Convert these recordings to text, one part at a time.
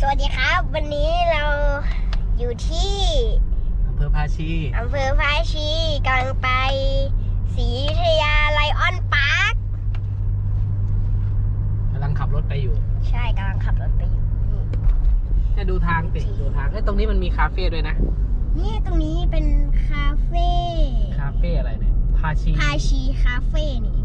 สวัสดีครับ วันนี้เราอยู่ที่อำเภอภาชีอำเภอพาชีกำลังไปศรีอยุธยาไลออนพาร์คกำลังขับรถไปอยู่ใช่กำลังขับรถไปอยู่นี่จะดูทางติดูทางเอ้ยตรงนี้มันมีคาเฟ่ด้วยนะ นี่ตรงนี้เป็นคาเฟ่คาเฟ่อะไรเนี่ยภาชี พาชีคาเฟ่นี่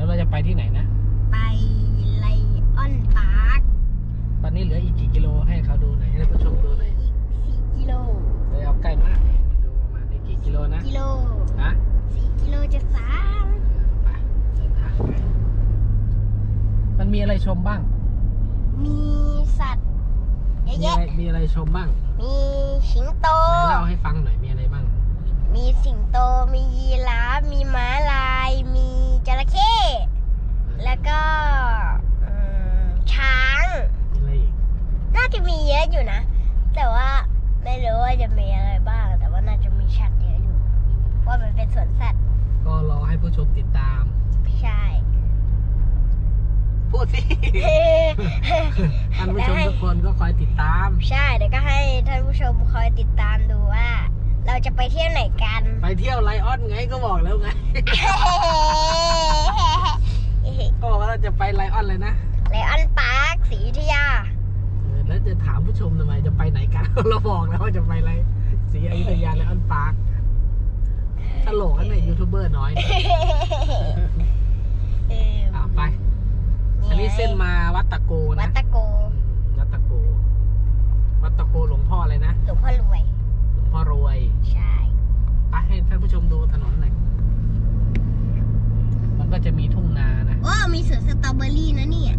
ดี๋ยวเราจะไปที่ไหนนะ ไปไลออนพาร์คตอนนี้เหลืออีกกี่กิโลให้เขาดูหน่อยให้ท่านผู้ชมดูหน่อยอีกสี่กิโลเลยเอาใกล้มากเลยมาดูประมาณนี้กี่กิโลนะกิโลฮะสี่กิโลจะสามไปเดินทางไปมันมีอะไรชมบ้าง มีสัตว์เยอะมีแยะอะไรมีอะไรชมบ้าง มีสิงโต ไหนเล่าให้ฟังหน่อยมีอะไรบ้าง มีสิงโต มียีราฟ มีม้าลาย มีจระเข้ แล้วก็อืมช้างมีอะไรอีกน่าจะมีเยอะอยู่นะ แต่ว่าไม่รู้ว่าจะมีอะไรบ้าง แต่ว่าน่าจะมีชัดเยอะอยู่ว่ามันเป็นสวนสัตว์ ก็รอให้ผู้ชมติดตาม ใช่ พูดสิ ท่านผู้ชมทุกคนก็คอยติดตาม ใช่เดี๋ยวก็ให้ท่านผู้ชมคอยติดตามดูว่า เราจะไปเที่ยวไหนกันไปเที่ยวไลออนไงก็บอกแล้วไง ก็บอกว่าเราจะไปไลออนเลยนะไลออนพาร์คศรีอยุธยาเออแล้วจะถามผู้ชมทำไมจะไปไหนกัน เราบอกแล้วว่าจะไปอะไรศรีอยุธยาไลออนปาร์คตลกกันในยูทูบเบอร์น้อยนะเอออะไป อันนี้เส้นมาวัดตะโกวันะดตะโกอืมวัดตะโก วัดตะโกหลวงพ่ออะไรนะ หลวงพ่อรวยหลวง พ่อรวยใช่ไปให้ท่านผู้ชมดูถนนหน่อยมันก็จะมีทุ่งนานะโอ้มีสวนสตรอเบอรี่นะเนี่ย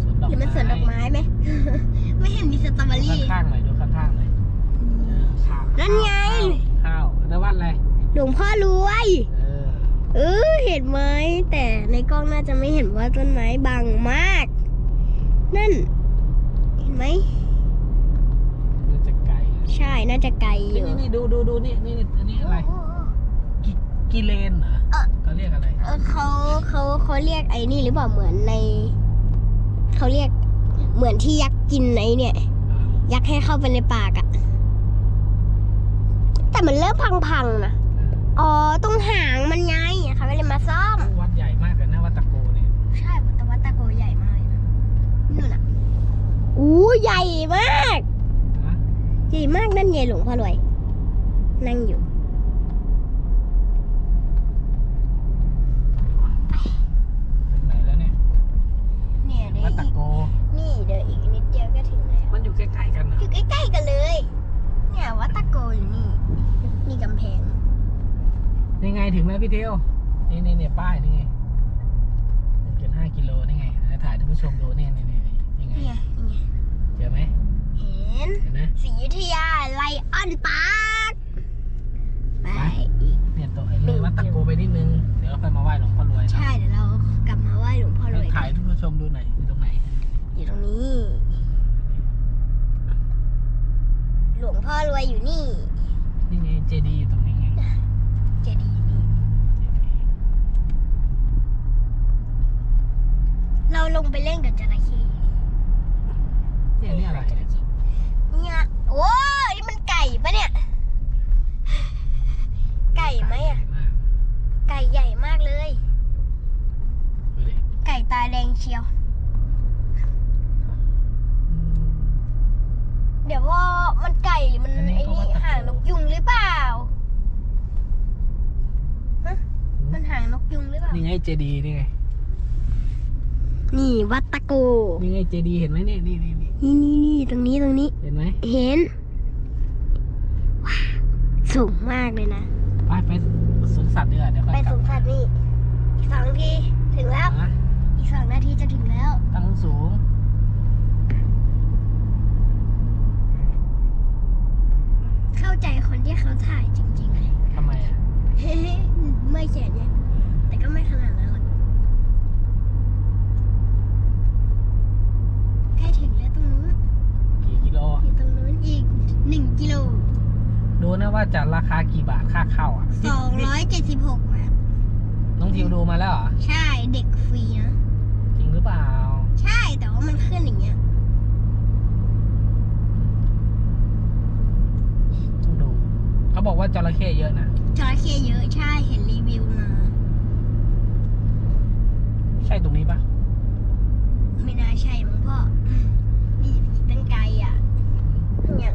สวนดอกหรือมันสวนดอกไม้ไหม ไม่เห็นมีสตรอเบอดูรี่ ข้างๆหน่อยดูข้างๆหน่อยเออข้าวนั่นไง ข้าวแล้ววัดอะไรหลวงพ่อรวย เออเออเห็นไหมแต่ในกล้องน่าจะไม่เห็นว่าต้นไม้บังมาก นั่น เห็นไหม น่าจะไกลอะ ใช่ น่าจะไกลอนี่ยู่นี่นี่ดูดูดูนี่นี่นี่อันนี้อะไรกิกิเลนเหรอเออ เขาเรียกอะไรเออเขาเขาเขาเรียกไอ้นี่หรือเปล่าเหมือนใน เขาเรียกเหมือนที่ยักษ์กินไอ้เนี่ย ยักษ์ให้เข้าไปในปากอะแต่มันเริ่มพังๆนะอ๋อตรงหางมันไงเขาไม่เลยมาซ่อม วัดใหญ่มากเลยนะวัดตะโกเนี่ยใช่แต่ว่าตะโกใหญ่มากเลยนะนู่นอะอู้ใหญ่มากนะ ใหญ่มากนั่นไงหลวงพ่อรวย นั่งอยู่ถึงไหนแล้วเนี่ย เนี่ยเดี๋ยววัดตะอีกโก นี่เดี๋ยวอีกนิดเดียวก็ถึงแล้วมันอยู่ใกล้ๆกันเหรออยู่ใกล้ๆกันเลย เนี่ยวัดตะโกอยู่นี่นี่กำแพงนี่ไงถึงแล้วพี่เทียวนี่นี่นี่ป้ายนี่ไงหนึ่งจุดห้ากิโลนี่ไงให้ถ่ายท่านผู้ชมดูนี่นี่นี่นี่ไงนี่ไงนี่ไงเจอไหมเห็ นเห็นไหมศรีอยุธยาไลออนพาร์คไปอีก เนี่ยตัวไอ้เลยวัดตะโกไปนิดนึง เดี๋ยวเราค่อยมาไหว้หลวงพ่อรวยเนอะใช่เดี๋ยวเรากลับมาไหว้หลวงพ่อรวยถ่ายท่านผู้ชมดูหน่อยอยู่ตรงไหน อยู่ตรงนี้ หลวงพ่อรวยอยู่นี่นี่ไงเจดีอยู่ตรงนี้ไง เจดีย์อยู่นี่ เราลงไปเล่นกับจระเข้เนี่ยนี่อะไรเนี่ยเนี่ยโอ้ยนี่มันไก่ปะเนี่ย ไก่ไหมอะ มาก ไก่ใหญ่มากเลย ดูดิ ไก่ตาแดงเชียว อืม เดี๋ยวว่ามันไก่หรือมัน อันนี้ ไอ้ ก็ นี่ ว่าตะโก หางนกยุงหรือเปล่าฮะมันหางนกยุง หรือเปล่านี่ไงเจดีนี่ไง นี่วัดตะโก นี่ไงเจดีเห็นไหมเนี่ยนี่นี่นี่นี่นี่นี่ตรงนี้ตรงนี้ เห็นไหมเห็น ว้าวสูงมากเลยนะ ไปไปสวนสัตว์ดีกว่าเดี๋ยวค่ไปอยกสลับวนสัตว์นี่อีกสองนาทีถึงแล้ว นะอีกสองนาทีจะถึงแล้ว ตั้งสูง เข้าใจคนที่เขาถ่ายจริงๆเลย ทำไมอะ ไม่เขียนเนี่ย แต่ก็ไม่ขนาดนั้นหรอกใกล้ถึงแล้วตรงนู้นกี่กิโล อยู่ตรงนู้นอีกหนึ่งกิโลดูนะว่าว่าจะราคากี่บาทค่าเข้าอะสองร้อยเจ็ดสิบหกบาทน้องทิวดูมาแล้วเหรอ ใช่เด็กฟรีนะ จริงหรือเปล่า ใช่แต่ว่ามันขึ้นอย่างเงี้ยต้องดู เขาบอกว่าจระเข้เยอะนะ จระเข้เยอะใช่เห็นรีวิวมาใช่ตรงนี้ปะไม่น่าใช่มั้งพ่อนี่ตั้งไกลอะเนี่ย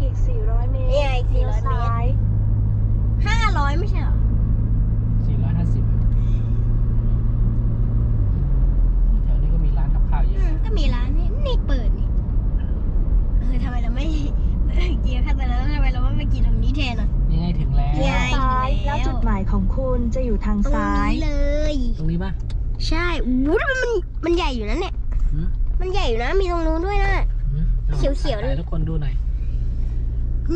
อีก 400 เมตรเนี่ยอีก400เลี้ยวซ้าย ห้าร้อยไม่ใช่เหรอ สี่ร้อยห้าสิบแถวนี้ก็มีร้านกับข้าวเย อื อะ ม นะ ก็มีร้านนี่นี่เปิดนี่เออทำไมเราไม่เมื่อกี้ขั้นตอนแล้วทำไมเราไม่ไปกินตรงนี้แทนอะ ยังไงถึงแล้ว เนี่ย ซ้าย แล้วจุดหมายของคุณจะอยู่ทาง ตรง ซ้าย นี้เลย ตรงนี้ปะ ใช่อู้ทำไมมันมันใหญ่อยู่นะเนี่ย หืมมันใหญ่อยู่นะ มีตรงนู้นด้วยนะ หืมอาเขียวๆถ่าให้ทุกคนดูหน่อย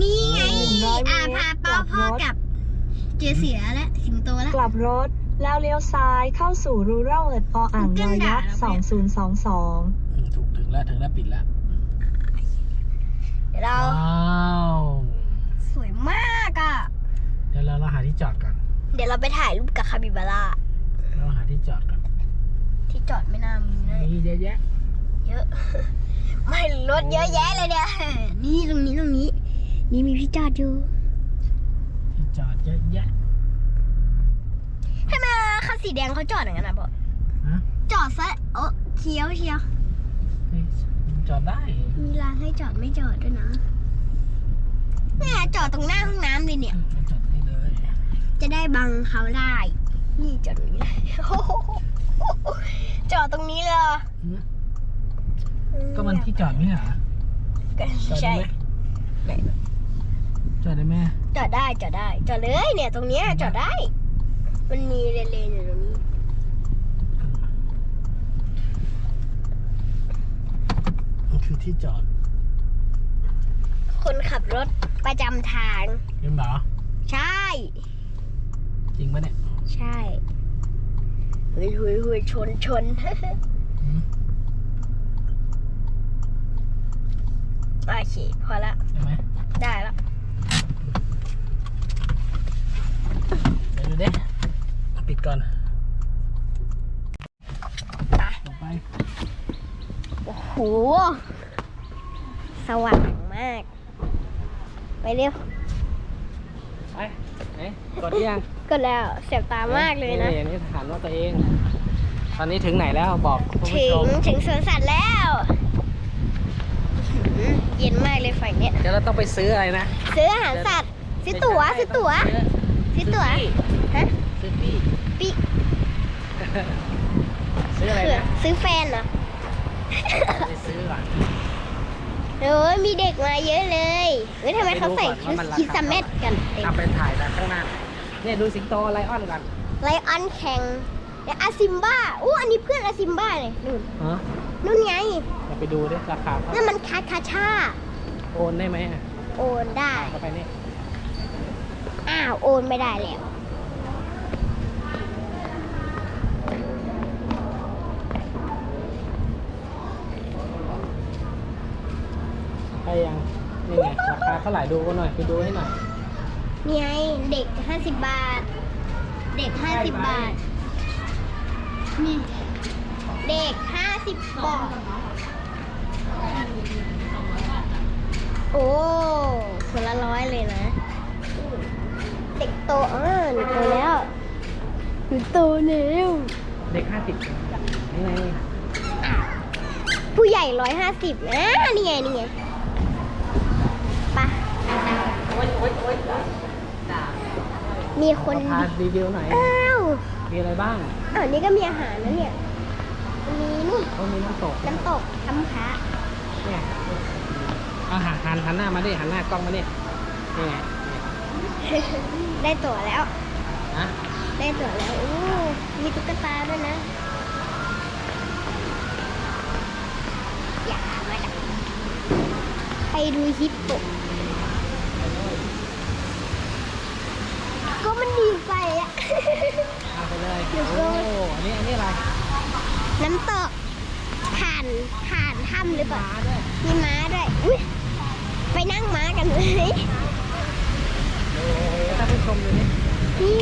นี่ไงหนึ่งร้อยเมอาตรพาเป้ากลับพ่อรถกับ เจอเสือและสิงโตแล้วกลับรถ แล้วเลี้ยวซ้ายเข้าสู่รูเรลเอิร์ดออ่างยอยักษ์2022 อืมถูกถึงแล้วถึงแล้วปิดแล้วเดี๋ยวเราว้าวสวยมากอะ เดี๋ยวเราเราหาที่จอดก่อนเดี๋ยวเราไปถ่ายรูปกับคาบิบาร่าเราหาที่จอดก่อน ที่จอดไม่น่ามีเลยมีเยอะแยะ เยอะ ไม่รถเยอะแยะเลยเนี่ย นี่ตรงนี้ตรงนี้ นี่มีพี่จอดอยู่ที่จอดเยอะแยะทำไมคันสีแดงเขาจอดอย่างนั้นอะพ่อฮะจอดซะเออเคี้ยวเชียว เฮ้ยจอดได้ มีร้านให้จอดไม่จอดด้วยนะเนี่ยจอดตรงหน้าห้องน้ำเลยเนี่ยอืมจอดได้เลย จะได้บังเขาได้ นี่จอดตรงนี้เลย จอดตรงนี้เลยหืมก็มันที่จอดไม่ใช่เหรอก็จอดได้ใช่ไหมจอดได้ไหมจอดได้จอดได้จอดเลยเนี่ย ตรงเนี้ยจอดได้ มันมีเลนๆอยู่ตรงนี้มันคือที่จอดคนขับรถประจำทางเห็นเปล่าใช่ จริงปะเนี่ย ใช่เฮ้ยเฮ้ยเฮ้ยชนชนหืมโอเคพอละเห็นไหมได้ละเดี๋ยวดูดิปิดก่อนไปต่อไปโอ้โห สว่างมาก ไปเร็ว ไปไหนกดยัง ก็แล้วเสียบตามากเลยนะอย่างนี้ถามว่าตัวเอง ตอนนี้ถึงไหนแล้วบอกคุณผู้ถึชงมถึงสวนสัตว์แล้วอื้อหือเย็นมากเลยฝั่งเนี้ยเดี๋ยวเราต้องไปซื้ออะไรนะซื้ออาหารสัตว์ซื้อตั๋วซื้อตั๋วซื้อตั๋วฮะซื้อปี้ปีซื้ออะไรนะซื้อแฟนเหรอ ไปซื้อก่อน โอ้ยมีเด็กมาเยอะเลยเฮ้ยทำไมเขาใส่ชุดคิดสแมทกันเต็ม เอาไปถ่ายจากข้างหน้า เนี่ยดูสิงโตไลออนกันไลออนแข่งแล้วอาซิมบ้าอู้อันนี้เพื่อนอาซิมบ้าเลยนู่นฮะนู่นไงเราไปดูดิราคาเท่าไหร่นั่นมันคาคาชาโอนได้ไหมอะโอนได้เข้าไปนี่อ้าวโอนไม่ได้แล้ว ไปยังนี่ไงราคาเท่าไหร่ดูกันหน่อยไปดูให้หน่อย นี่ไงเด็กห้าสิบบาท เด็กห้าสิบบาท นี่ เด็กห้าสิบบาท โอ้คนละร้อยเลยนะ เด็กโตเออหนูโตแล้วหนูโตแล้วเด็กห้าสิบนี่ไงผู้ใหญ่ร้อยห้าสิบนะ นี่ไง นี่ไง ไปะ มีคนพารีวิวหน่อย อ้าวมีอะไรบ้างอ้าวนี่ก็มีอาหารนะเนี่ยมีนี่ก็มีน้ำตก น้ำตกทำพระเนี่ยเอาหันหันหันหน้ามาดิ หันหน้ากล้องมาดินี่ไงนี่ได้ตั๋วแล้ว นะได้ตั๋วแล้วโอ้มีตุ๊กตาด้วยนะ อย่ามาดักไปดูฮิปโป ก็มันดีไปอะเอาไปเลยเดี๋ยวโอ้ก่อนอันนี้อันนี้อะไรน้ำตกผ่านผ่านถ้ำหรือเปล่ามีม้าด้วยอุ้ยไปนั่งม้ากันเลยดูดินี่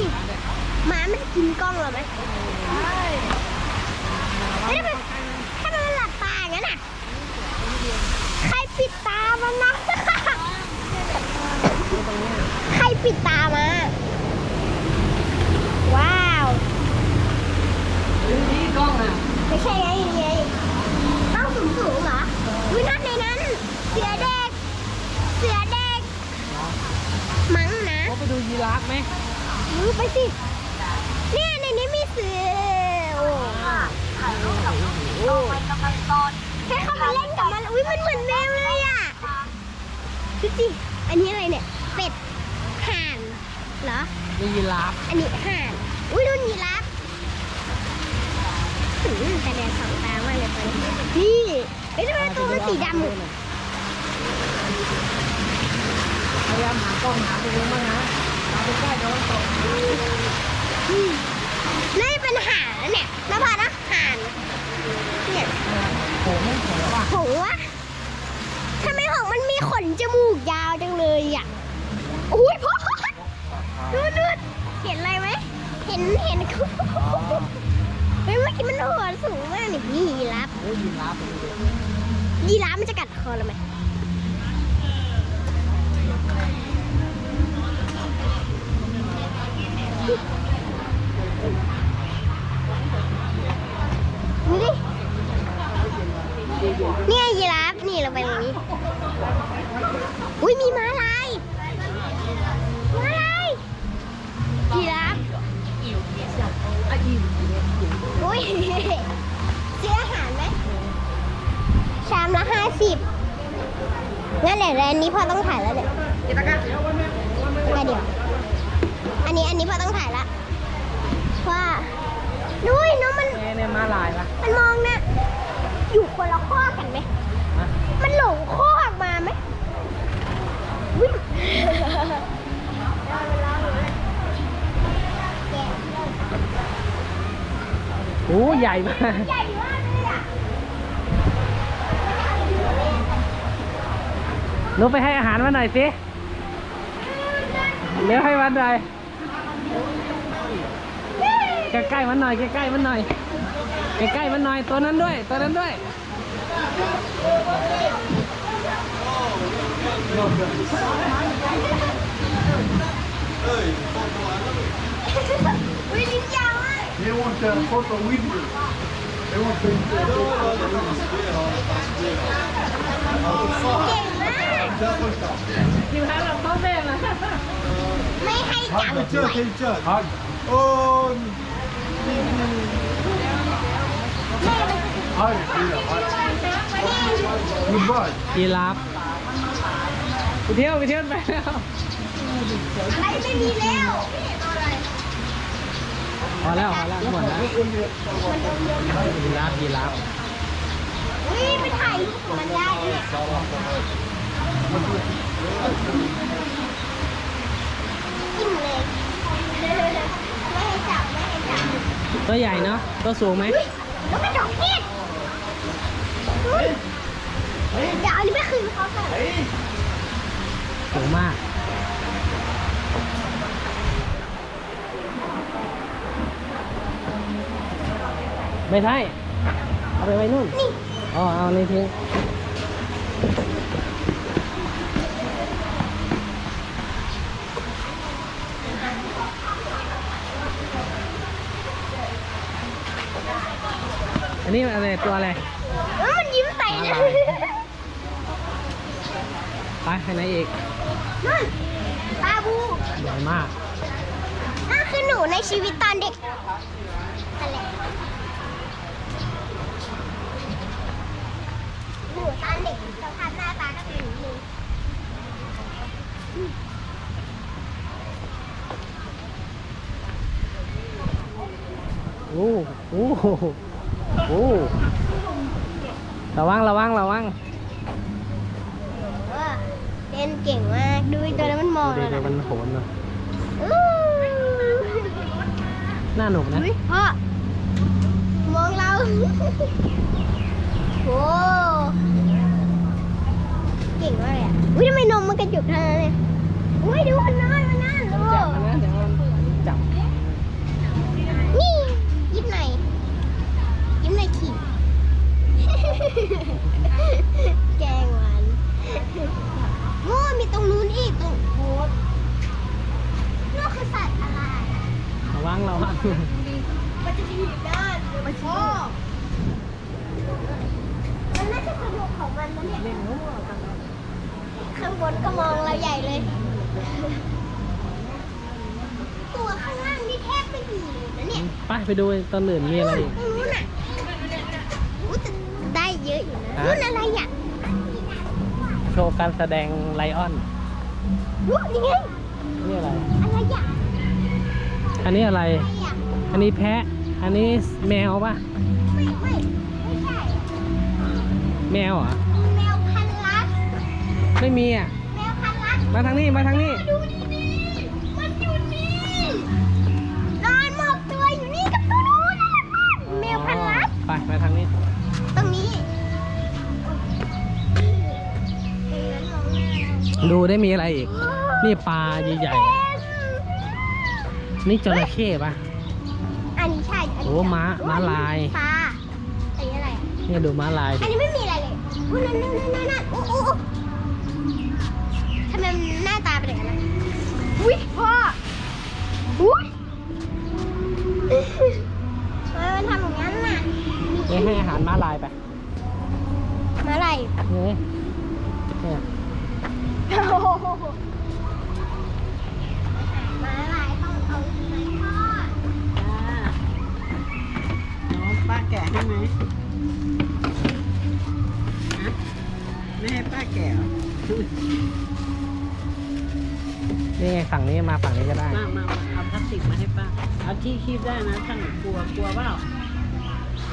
หมามันกินกล้องเหรอไหมเฮ้ยทำไมทำไมมันหลับตาอย่างนั้นอะ ใครปิดตามันนะใครปิดตามา ว้าว ดูดิกล้องอะ ไม่ ใช่ไงยังไงต้องสูงสูงเหรอวินัทในนั้น เสือเด็กเสือเด็กมั้งนะเขาไปดูยีราฟไหมรู้ไปสิ เนี่ยในนี้มีเสือโอ้ไข่ลูกกับลูกกันตอนแค่เขามาเล่นกับมัน อุ้ยมันเหมือนแมวเลยอะดูสิ อันนี้อะไรเนี่ย เป็ด ห่าน เหรอ นี่ยีราฟ อันนี้ห่าน อุ้ยรุ่นยีราฟ อืมแต่แดดสองตามากเลยตอนนี้นี่เฮ้ยทำไมตัวมันสีดำอะพยายามหากล้องหาตรงนี้บ้างนะเราไปใกล้เดี๋ยวมันตกอืมน่เป็นหานะเนี่ยนภานะหานเนี่ยโหไม่สวยว่ะหงวะทำไมหงมันมีขนจมูกยาวจังเลยอะอุ้ยพ่อดูดูเห็นอะไรไหมเห็นเห็นเฮ้ย เมื่อกี้มันหัวสูงมากนี่นี่ยีราฟโอ้ยยีราฟยีราฟมันจะกัดคอเราไหมนี่ดินี่ยีราฟนี่เราไปตรงนี้ อุ้ยมีม้าลายามละห้าสิบงั้นเดี๋ยวอันนี้พ่อต้องถ่ายแล้วเนี่ยแต่เดี๋ยว อันนี้อันนี้พ่อต้องถ่ายละว่านุ้ยน้องมัน เนี่ยเนี่ยมาลายปะมันมองนะ อยู่คนละข้อกันไหมฮะมันหลงข้อออกมาไหมอุ๊ยโอ้ใหญ่มาก ใหญ่มากเลยอะ ห นูไปให้อาหารมันหน่อยสิ เร็วให้มันหน่อย ใกล้ๆมันหน่อย ใกล้ๆมันหน่อย ใกล้ๆมันหน่อย ตัวนั้นด้วย ตัวนั้นด้วยอุ้ยลิ้นยาวมาก They want a photo with you. They want to เก่งมากอยู่ให้เราเข้าเบ้นะไม่ให้จับ Hug ด้ว each ย other. Hug. Oh. Hug. Goodbye. ยีราฟไปเที่ยวไปเที่ยวไปแล้วอะไรไม่มีแล้วพอแล้วพอแล้วหมดแล้วยีราฟยีราฟอุ้ยไปถ่ายรูปกับมันได้เนี่ย อิ่มเลย ไม่ให้จับ ไม่ให้จับตัวใหญ่เนาะตัวสูงไหม อุ้ยแล้วมันดอกเห็ดอุ้ยเดี๋ยวเอาอันนี้ไปคืนเขาก่อนสูงมาก ไม่ใช่ เอาไปไว้นู่นนี่อ๋อ เอานี่ทิ้ง อันนี้อะไรตัวอะไรเอ้ยมันยิ้มใส่นะไปไปไหนอีกนั่นปลาบูใหญ่มากนั่นคือหนูในชีวิตตอนเด็กนั่นแหละหนูตอนเด็กสภาพหน้าตาก็เป็นอย่างนี้โอ้โอ้ โอ้ระวังระวังระวังเออเล่นเก่งมากดูไอ้ตัวนั้นมันมองเดี๋เรายวน่ะมันโหนเนอะอู้น่าหนุกนะอุ๊ยพ่อมองเราโอ้เก่งมากเลยอะอุ้ยทำไมนมมันกระจุกเท่านั้นเนี่ยอุ้ยดูมันน้อยมันนั่นดูจับมันนะเดี๋ยว มันจะถีบได้มันชอบมันน่าจะสนุกของมันนะเนี่ยข้างบนก็มองเราใหญ่เลย ตัวข้างล่างนี่แทบไม่มีเลยนะเนี่ย ไปไปดูตอนอื่นมีอะไรอีกนู่นน่ะอู้แต่ได้เยอะอยู่นะฮะนู่นอะไรอะโชว์การแสดงไลออนนู่นนี่ไงนี่อะไร อะไรอะอันนี้อะไร อะไรอะอันนี้แพะ อันนี้แมวปะไม่ไม่ไม่ใช่ แมวเหรอแมวพันลัดไม่มีอะ แมวพันลัดมาทางนี้ มาทางนี้ ดูดิ ดูได้มีอะไรอีกเรานี่ปลาใหญ่เป็นๆนี่จระเข้ปะอันนี้ใช่นนี้โอ้ม้าม้าลายปลาอันนี้อะไรอะเนี่ยดูม้าลายอัดินนี้ไม่มีอะไรเลยอุ้ยนั่นนั่นนั่นนั่นโอ้โอ้โอ้ทำไมมันหน้าตาเป็นอย่างนั้นอะอุ้ยพ่ออุ้ยทำไมมันทำอย่างนั้นน่ะนี่ให้อาหารม้าลายไป มาอะไรนี่เนี่ยโอ้โห มาอะไรต้องเอาไม้ทอดน้องป้าแกะให้ไหมฮะไม่ให้ป้าแกะเหรอนี่ไงฝั่งนี้มาฝั่งนี้ก็ได้ มามามาเอาพลาสติกมาให้ป้า เอาที่คีบได้นะถ้าหนูกลัวกลัวเปล่า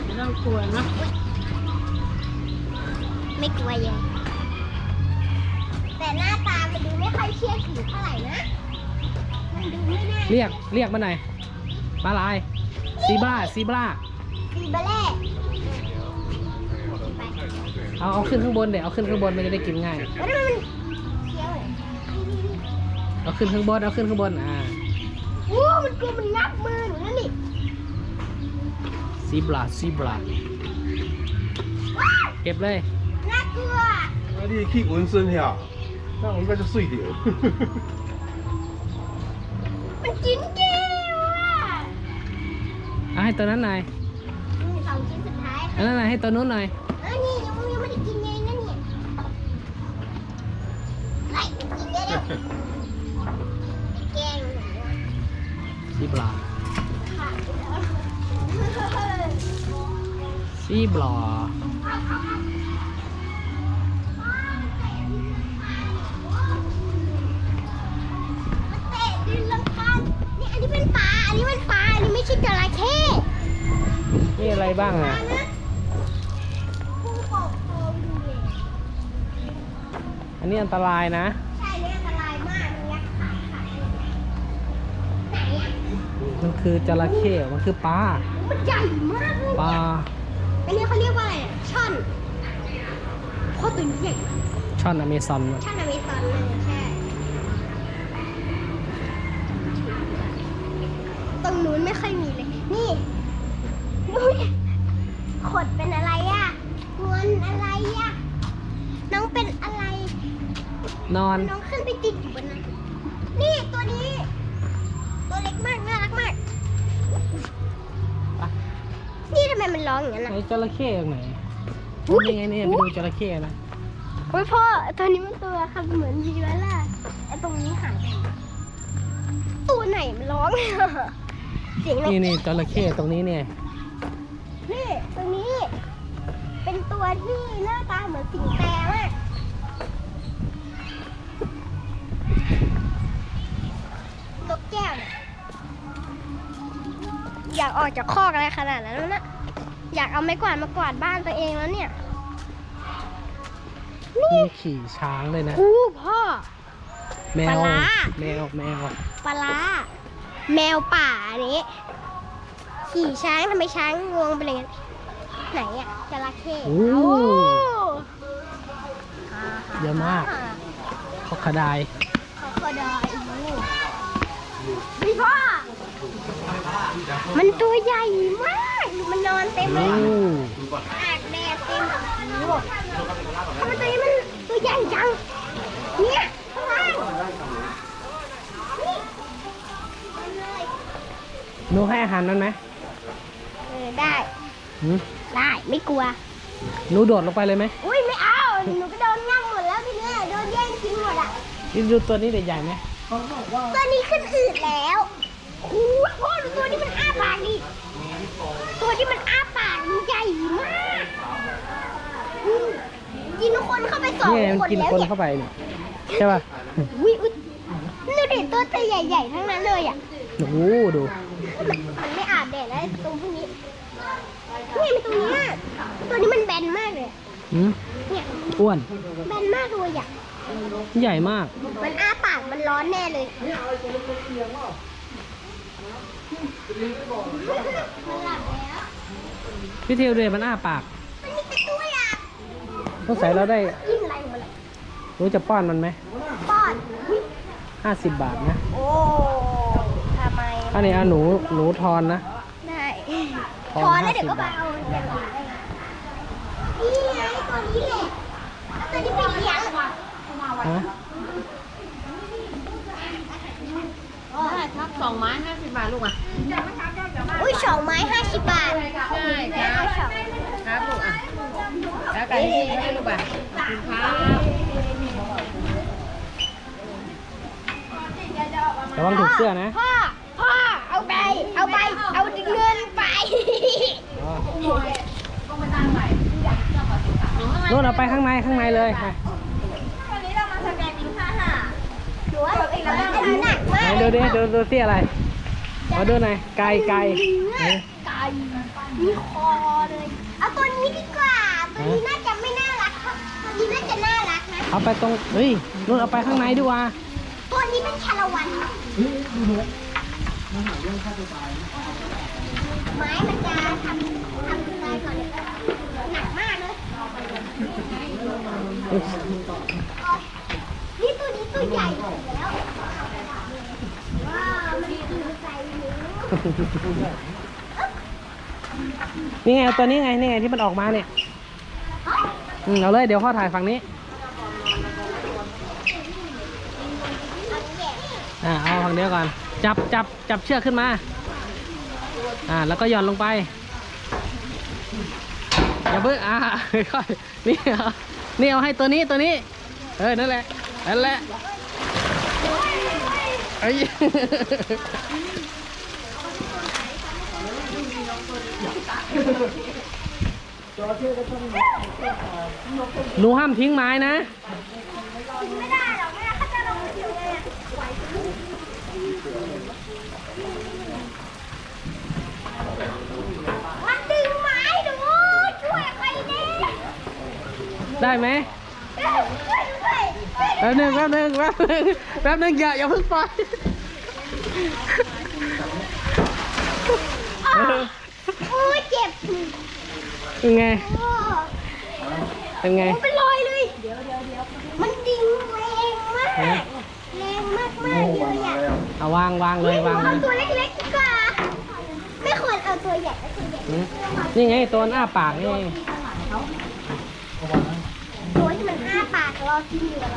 ไม่ต้องกลัวนะ ไม่กลัวยัง แต่หน้าตามันดูไม่ค่อยเชื่อถือเท่าไหร่นะ มันดูไม่น่า เรียก เรียกมาหน่อยม้าลาย ซีบราซีบรา ซีบาเล่ไป เอาเอาขึ้นข้างบนเดี๋ยวเอาขึ้นข้างบนมันจะได้กินง่าย แล้วทำไมมันเคี้ยวเลย เอาขึ้นข้างบน เอาขึ้นข้างบน อ่า โอ้มันกลัวมันงับมือหนูนั่นนี่ ซีบราซีบรา ว้าว เก็บเลย น่ากลัว 啊，你去纹身呀？ 那我应该就碎掉。 มันกินแก้วอ่ะ เอาให้ตัวนั้นหน่อย อืมสองชิ้นสุดท้าย อันนั้นหน่อยให้ตัวนู้นหน่อย เออนี่ยังยังไม่ได้กินเองนะเนี่ยไล่กินได้แล้วแกงหนูอะ ซีบรา ขาดแล้ว ซีบรา มั อะไรบ้างปลาอะนะผู้ปกครองดูเลยอันนี้อันตรายนะใช่เนี่ยอันตรายมากมันยักขาขาดเลยไหนอะมันคือจระเข้มันคือปลามันใหญ่มากเลยปลาอันนี้เขาเรียกว่าอะไรเนี่ยช่อนโคตรตัวนี้ใหญ่มากช่อนอเมซอนช่อนอเมซอนเลยใช่ตรงนู้นไม่ค่อยมีเลยนี่ นุ้ยขดเป็นอะไรอะงวนอะไรอะ น้องเป็นอะไร นอน น้องขึ้นไปติดอยู่บนนั้น นี่ตัวนี้ ตัวเล็กมากน่ารักมากไปนี่ทำไมมันร้องอย่างนั้นไหนอะจระเข้ตรงไหนอุ๊ยนี่ไงนี่ไปดูจระเข้นะโอ้ยพ่อตัวนี้มันตัวครับเหมือนยีราฟล่ะไอ้ตรงนี้หายไปไหนตัวไหนมันร้อง เสียงอะไรนี่นี่จระเข้ตรงนี้เนี่ย นี่ตรงนี้ เป็นตัวที่หน้าตาเหมือนสิงแตมากนกแก้วเนี่ยอยากออกจากคอกอะไรขนาดนั้นแล้วนะ อยากเอาไม้กวาดมากวาดบ้านตัวเองแล้วเนี่ยมีขี่ช้างเลยนะ อู้พ่อ แมปวลาร้า แมว แมว ปลาร้าแมวป่าอันนี้ ขี่ช้างทำไมช้างงวงไปเลยงั้นไหนอะจระเข้โอ้ โอ้เยอะมาก คอกระไดายขอขอดอยโอ้พี่พ่อมันตัวใหญ่มากดูมันนอนเต็มเลโอ้ยอาบแดดเต็มโอ้ทำไมตัวนี้มันตัวใหญ่จัง เนี่ยข้างล่างนี่เต็มเลยหนูให้อาหารมันไหมเออได้ หืมได้ไม่กลัว หนูโดดลงไปเลยไหมอุ้ยไม่เอา หนูก็โดนง่างหมดแล้วทีเนี้ยโดนแย่งกินหมดอะนี่ดูตัวนี้เด็กใหญ่ไหมตัวนี้ขึ้นอืดแล้วโอ้ยพ่อดูตัวนี้มันอ้าปากดิตัวที่มันอ้าปากมันใหญ่มากอืมกินคนเข้าไปสองนี่ไงมันคนกินแล้วคนเนี่ยเข้าไปเนี่ยใช่ป่ะ อุ้ยอุ้ยดูดิตัวตัวใหญ่ๆทั้งนั้นเลยอะ โอ้โหดู มันมันไม่อาบแดดแล้วตรงพวกนี้ นี่มันตรงเนี้ยตัวนี้มันแบนมากเลยอะหืมเนี่ยอ้วน แบนมากเลยอะใหญ่มาก มันอ้าปากมันร้อนแน่เลยมันหลับแล้วพี่เทวเดยมันอ้าปากมันมีแต่ตัวอยากต้องใส่เราได้กินอะไรมาเลยหนูจะป้อนมันไหมป้อนอุ๊ยห้าสิบบาทนะโอ้ทำไมอันนี้เอาหนูหนูทอนนะได้ พอพอแล้วเดี๋ยวก็ไปเอาอย่างอื่นได้นี่ไงตัวนี้แหละตัวนี้ไปเลี้ยงฮะได้ครับสองไม้ห้าสิบบาทลูกอะ อุ้ยสองไม้ห้าสิบบาท ใช่คแล้วรับครับลูกอะ แล้วไก่ที่ให้ลูกอะครับระวังถูกเสื้อนะ พ่อ พ่อ เอาไปเอาไปเอาเงิน นู่นเอาไปข้างในข้างในเลยไปหนูว่าอันนี้หนักมาไหนกดูดิดูดูเสียอะไรมาดูหน่อยไก่ไก่เนื้อไก่มีคอเลยเอาตัวนี้ดีกว่าตัวนี้น่าจะไม่น่ารักครับตัวนี้น่าจะน่ารักนะเอาไปตรงเฮ้ยนู่นเอาไปข้างในดีกว่าตัวนี้เป็นชาละวันครับ ไม้มันจะทำทำอะไรก่อนเลยหนักมากเลยนี่ตัวนี้ตัวใหญ่สุดแล้วว้าวมันคือใส่หนูนี่ไงเอาตัวนี้ไงนี่ไงที่มันออกมาเนี่ยอืมเอาเลยเดี๋ยวพ่อถ่ายฝั่งนี้ อ่าเอาฝั่งเดียวก่อน จับจับจับเชือกขึ้นมา อ่า แล้วก็หย่อนลงไปอย่าเพิ่งอ่าค่อยๆนี่เอานี่เอาให้ตัวนี้ตัวนี้ เออนั่นแหละนั่นแหละเอ้หนูห้ามทิ้งไม้นะไม่ได้หรอกแม่เขาจะลงคิวไงดึงไม้หนูช่วยใครดิ ได้ไหมช่วยด้วยแป๊บหนึงแป๊บหนึงแป๊บหนึงแป๊บหนึงอย่าอย่าเพิ่งไปอ้าวโอ้ยเจ็บเป็นไงโอ้เป็นไง เป็นรอยเลย เดี๋ยวเดี๋ยวเดี๋ยวมันดิ่งแรงมากฮะแรงมากมากๆเลยอะเอาวางวางเลยวางเอาเลยตัวเล็กๆดีกว่าไม่ควรเอาตัวใหญ่ก็ตัวใหญ่หืมนี่ไงตัวอ้าปากนี่ตัวที่มัน อ้าปากรอกินอยู่แล้ว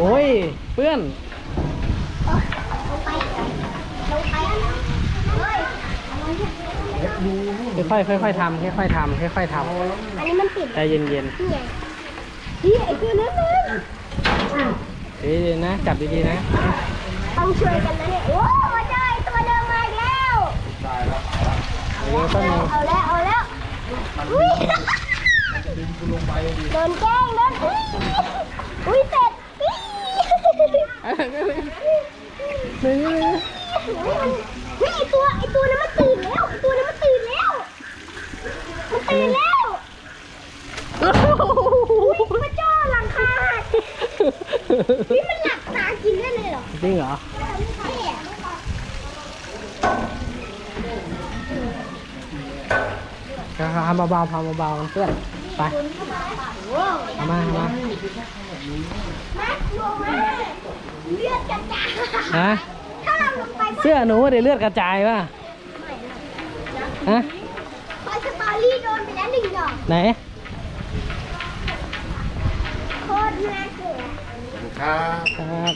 โอ้ย เพื่อนลงไปลงไปเฮ้ยค่อยๆค่อยๆทำค่อยๆทำค่อยๆทอันนี้มันติดำใจเย็นนี่ไงนี่ไอ้ตัวนั้นเลยๆดีๆนะ จับดีๆนะ ต้องช่วยกันนะเนี่ย โอ้ได้ตัวเดิมมาอีกแล้ว เดี๋ยวต้นงเอาแล้ว เอาแล้ว อุ้ย โดนแกล้งโดนอุ้ย อุ้ยเป็ดอุ้ยเฮ้ยไอตัวไอตัวนั้นมันตื่นแล้วไอตัวนั้นมันตื่นแล้ว มันตื่นแล้วอุ้ยมันจ้อหลังคานี่มันหลับตากินได้เลยเหรอ จริงเหรอใช่อะทำเบาๆทำเบาๆเพื่อนไปเอามาเอามา เลือดกระจายฮะถ้าเราลงไปเสื้อหนูเดี๋ยวเลือดกระจายป่ะฮะพอยสตอรี่โดนไปแล้วหนึ่งดอกไหนโคตรน่ากลัวครับครับ